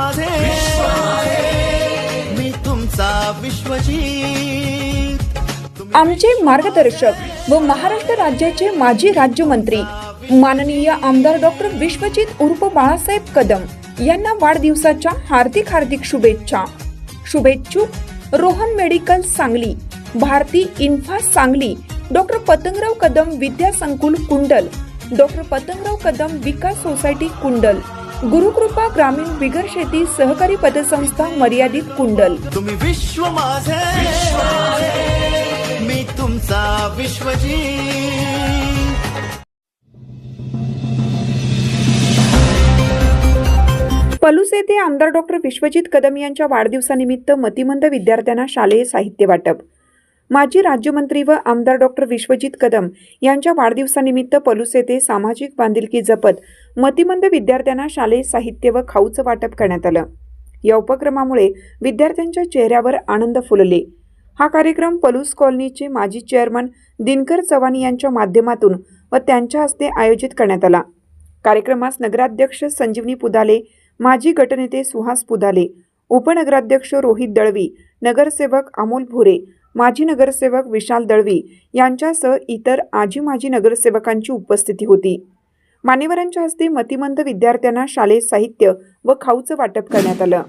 माझे मी तुमचा विश्वजीत. आमचे मार्गदर्शक व महाराष्ट्र राज्याचे माजी राज्यमंत्री माननीय आमदार डॉक्टर विश्वजित उर्फ बाळासाहेब कदम यांना वाढदिवसाच्या हार्दिक हार्दिक शुभेच्छा. शुभेच्छुक Rohan medical Sangli Bharati इन्फा Sangli doctor Patangrao Kadam Vidya Sankul Kundal doctor Patangrao Kadam Vikas society Kundal Gurukrupa ग्रामीण बिगर शेती सहकारी पतसंस्था मर्यादित कुंडल. तुम्ही विश्व माझे. मी तुमचा विश्वजीत पलूस येथे आमदार डॉक्टर विश्वजित कदम यांच्या वाढदिवसानिमित्त मतिमंद विद्यार्थ्यांना शालेय साहित्य वाटप. माजी राज्यमंत्री व आमदार डॉक्टर विश्वजित कदम यांच्या वाढदिवसानिमित्त पलूस येथे सामाजिक बांधिलकी जपत मतिमंद विद्यार्थ्यांना शालेय साहित्य व खाऊचं वाटप करण्यात आलं. या उपक्रमामुळे विद्यार्थ्यांच्या चेहऱ्यावर आनंद फुलले. हा कार्यक्रम पलूस कॉलनीचे माजी चेअरमन दिनकर चव्हाण यांच्या माध्यमातून व त्यांच्या हस्ते आयोजित करण्यात आला. कार्यक्रमास नगराध्यक्ष संजीवनी पुदाले माजी गटनेते सुहास पुदाले उपनगराध्यक्ष रोहित दळवी नगरसेवक अमोल भुरे माजी नगरसेवक विशाल दळवी यांच्यासह इतर आजी माजी नगरसेवकांची उपस्थिती होती. मान्यवरांच्या हस्ते मतिमंद विद्यार्थ्यांना शालेय साहित्य व खाऊचं वाटप करण्यात आलं.